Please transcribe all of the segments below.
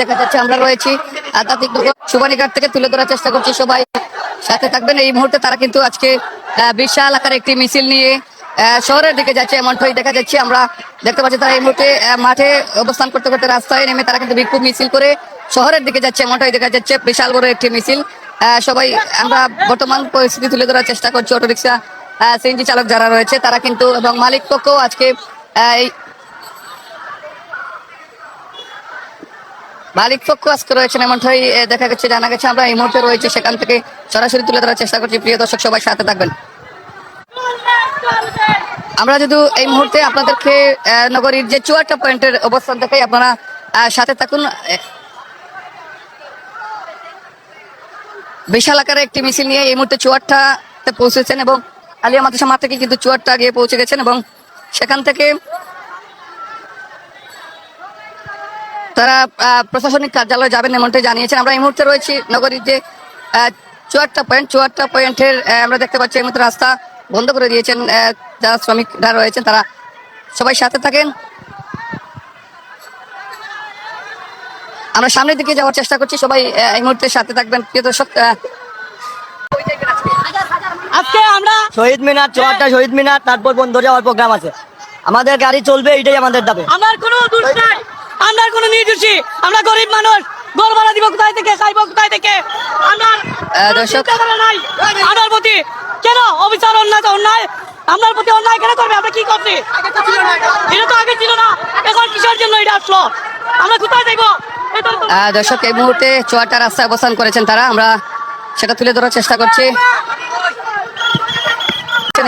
দেখা যাচ্ছে, আমরা রয়েছি। আধ্যাত্মিক সুবানীঘাট থেকে তুলে ধরার চেষ্টা করছি সবাই। সাথে থাকবেন, এই মুহূর্তে তারা কিন্তু আজকে বিশাল আকারে একটি মিছিল নিয়ে শহরের দিকে যাচ্ছে এমনটাই দেখা যাচ্ছে। আমরা দেখতে পাচ্ছি তারা এই মুহূর্তে মাঠে অবস্থান করতে করতে রাস্তায় নেমে তারা কিন্তু বিক্ষোভ মিছিল করে শহরের দিকে যাচ্ছে এমনটাই দেখা যাচ্ছে। বিশাল বড় একটি মিছিল। সবাই, আমরা বর্তমান পরিস্থিতি তুলে ধরার চেষ্টা করছি। অটোরিক্সা সিএনজি চালক যারা রয়েছে, তারা কিন্তু এবং মালিক পক্ষ আজকে এই মালিক পক্ষ আজকে রয়েছেন এমনটাই দেখা গেছে, জানা গেছে। আমরা এই মুহূর্তে রয়েছে, সেখান থেকে সরাসরি তুলে ধরার চেষ্টা করছি। প্রিয় দর্শক, সবাই সাথে থাকবেন। আমরা যদি এই মুহূর্তে আপনাদেরকে নগরীর যে চুয়াট্টা পয়েন্টের অবস্থান দেখাই, আপনারা সাথে থাকুন। বিশাল আকারে একটি মিছিল নিয়ে এই মুহূর্তে চুয়াট্টাতে পৌঁছেছেন এবং আলিয়া মাদ্রাসা মাঠ থেকে কিন্তু চুয়াট্টা গিয়ে পৌঁছে গেছেন এবং সেখান থেকে তারা প্রশাসনিক কার্যালয়ে যাবেন এমনটাই জানিয়েছেন। আমরা এই মুহূর্তে রয়েছি নগরীর যে চুয়াট্টা পয়েন্ট চুয়াট্টা পয়েন্টের আমরা দেখতে পাচ্ছি এই মুহূর্তে রাস্তা বন্ধ করে দিয়েছেন যারা শ্রমিকরা রয়েছেন তারা। সবাই সাথে থাকেন। আমরা সামনের দিকে যাওয়ার চেষ্টা করছি। সবাই এই মুহূর্তে সাথে থাকবেন। প্রিয় দর্শক আজকে আমরা শহীদ মিনার চুয়াট্টা শহীদ মিনার তারপর বন্ধ যাওয়ার প্রোগ্রাম আছে। আমাদের গাড়ি চলবে এটাই আমাদের দাবি। আমার কোনো দোষ নাই। আমরা কোনো নির্দোষী আমরা গরিব মানুষ। ঘর ভাড়া দিব কোথায় থেকে খাইব কোথায় থেকে? আমার আহ, দর্শক নাই। আমার প্রতি কেন অবিচার অন্যায় অন্যায়? আপনার প্রতি অন্যায় কেন করবে? আমরা কি করছি? এটা তো আগে ছিল না। এখন কিসের জন্য এটা আসলো? আমরা কোথায় যাইবো? এটা দর্শক এই মুহূর্তে চুয়াট্টা রাস্তায় অবস্থান করেছেন তারা। আমরা সেটা তুলে ধরার চেষ্টা করছি।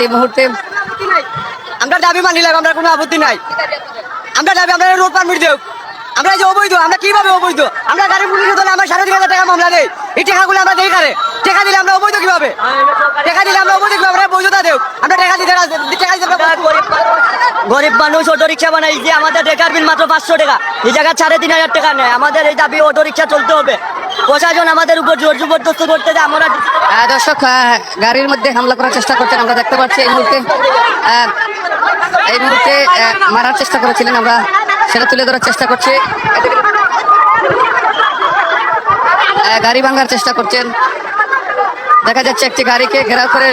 এই মুহূর্তে আমরা দাবি মানিলাম আমরা কোনো আপত্তি নাই। আমরা দাবি আমরা রোড পারমিট দেব আমরা যে অবৈধ আমরা কীভাবে অবৈধ? আমরা গাড়ি পুলিশ ধরে আমরা সাড়ে তিন হাজার টাকা মামলা দেই। এই টাকাগুলো আমরা দেই কারে? টাকা দিলে আমরা অবৈধ কীভাবে? টাকা দিলে আমরা অবৈধ কীভাবে? আমরা বৈধতা দেব। আমরা টাকা দিতে টাকা দিতে আমরা গরিব মানুষ অটো রিক্সা বানাই যে আমাদের টাকার বিল মাত্র পাঁচশো টাকা। এই জায়গায় সাড়ে তিন হাজার টাকা নেয়। আমাদের এই দাবি অটো রিক্সা চলতে হবে। প্রশাসন আমাদের উপর জোর জবরদস্ত করতে যে আমরা দর্শক গাড়ির মধ্যে হামলা করার চেষ্টা করছেন আমরা দেখতে পাচ্ছি। এই মুহূর্তে এই মুহূর্তে মারার চেষ্টা করেছিলেন আমরা। সেটা তুলে ধরার চেষ্টা করছে। গাড়ি ভাঙার চেষ্টা করছেন। দেখা যাচ্ছে একটি গাড়িকে ঘেরাও করে,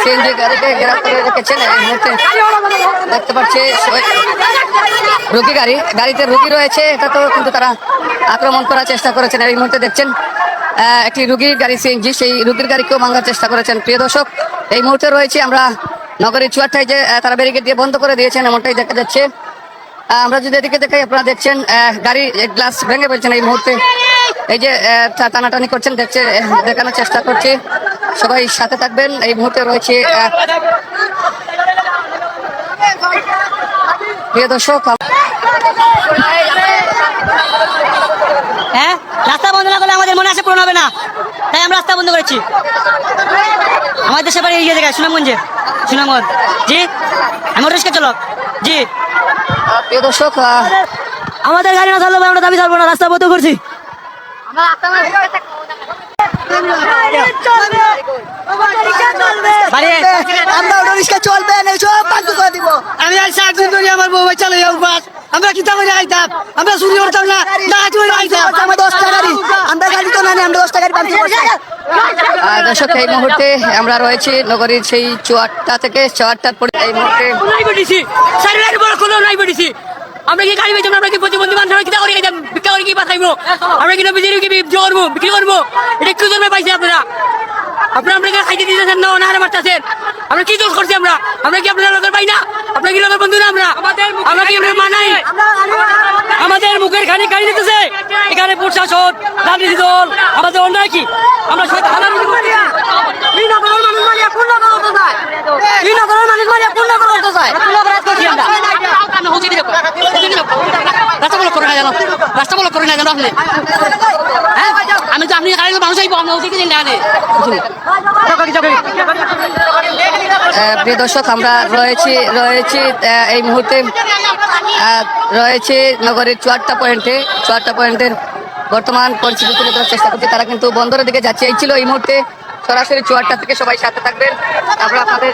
সিএনজি গাড়িকে ঘেরাও করে রেখেছেন। এই মুহূর্তে দেখতে পাচ্ছি রুগী গাড়ি। গাড়িতে রুগী রয়েছে, এটা তো কিন্তু তারা আক্রমণ করার চেষ্টা করেছেন। এই মুহূর্তে দেখছেন একটি রুগীর গাড়ি, সিএনজি, সেই রুগীর গাড়িকেও ভাঙার চেষ্টা করেছেন। প্রিয় দর্শক, এই মুহূর্তে রয়েছে আমরা নগরীর চুয়ারটায় যে তারা ব্যারিকেড দিয়ে বন্ধ করে দিয়েছেন, এমনটাই দেখা যাচ্ছে। আমরা যদি এদিকে দেখাই, আপনারা দেখছেন গাড়ি গ্লাস ভেঙে ফেলছেন এই মুহূর্তে। এই যে টানাটানি করছেন, দেখছে দেখানোর চেষ্টা করছে। সবাই সাথে থাকবেন, এই মুহূর্তে রয়েছে প্রিয় দর্শক হ্যাঁ? রাস্তা বন্ধ না করলে আমাদের মনে আসে পূরণ হবে না। তাই আমরা রাস্তা বন্ধ করেছি। আমাদের দেশের বাড়ি এই জায়গায়, সুনামগঞ্জে। সুনামগঞ্জ। জি? আমি রিস্কা চলক। জি? প্রিয় দর্শক আমাদের গাড়ি না চালবে আমরা দাবি চালবো না রাস্তা বন্ধ করছি। আমি আইসা একদিন ধরে আমার বউ আমরা কিতা করে আইতাম আমরা চুরি করতাম না। ডাকাতি করে আইতাম আমরা দশটা গাড়ি। আমরা গাড়ি তো না আমরা দশটা গাড়ি পাঁচশো আহ, দর্শক এই মুহূর্তে আমরা রয়েছি নগরীর সেই চুয়াট্টা থেকে। চুয়াট্টার পরে এই মুহূর্তে নাই বেটিছি সাড়ে লাখ বড় কোনো নাই বেটিছি আমরা কি গাড়ি বেচবো আমরা কি প্রতিবন্ধী মানুষ? আমরা কিতা করে খাইতাম? ভিক্ষা করে কি পাঠাইবো আমরা কি নবীজির কি বিক্রি করব? বিক্রি করব? এটা কি জন্য পাইছি আপনারা? আপনারা আপনাকে খাইতে দিতেছেন না? অনাহারে মারতেছেন? আমরা কি দোষ করছি আমরা? আমরা কি আপনারা লোকের পাই না আপনারা কি লোকের বন্ধু না আমরা আমরা কি আপনার মানাই আমাদের মুখের খানি গাড়ি দিতেছে। এখানে প্রশাসন রাজনীতি দল আমাদের অন্যায় কি? আমরা সবাই আমরা রাস্তা বলক করে না জানো আপনি। হ্যাঁ? আমি তো আপনি মানুষ আইব আমরা ওদিকে দিন না প্রিয় দর্শক, আমরা রয়েছি রয়েছি এই মুহূর্তে রয়েছে নগরের চুয়াট্টা পয়েন্টে, চুয়াট্টা পয়েন্টের বর্তমান পরিস্থিতি তুলে ধরার চেষ্টা করছি। তারা কিন্তু বন্দরের দিকে যাচ্ছে। এই ছিল এই মুহূর্তে সরাসরি চুয়াট্টা থেকে সবাই সাথে থাকবেন। আমরা আপনাদের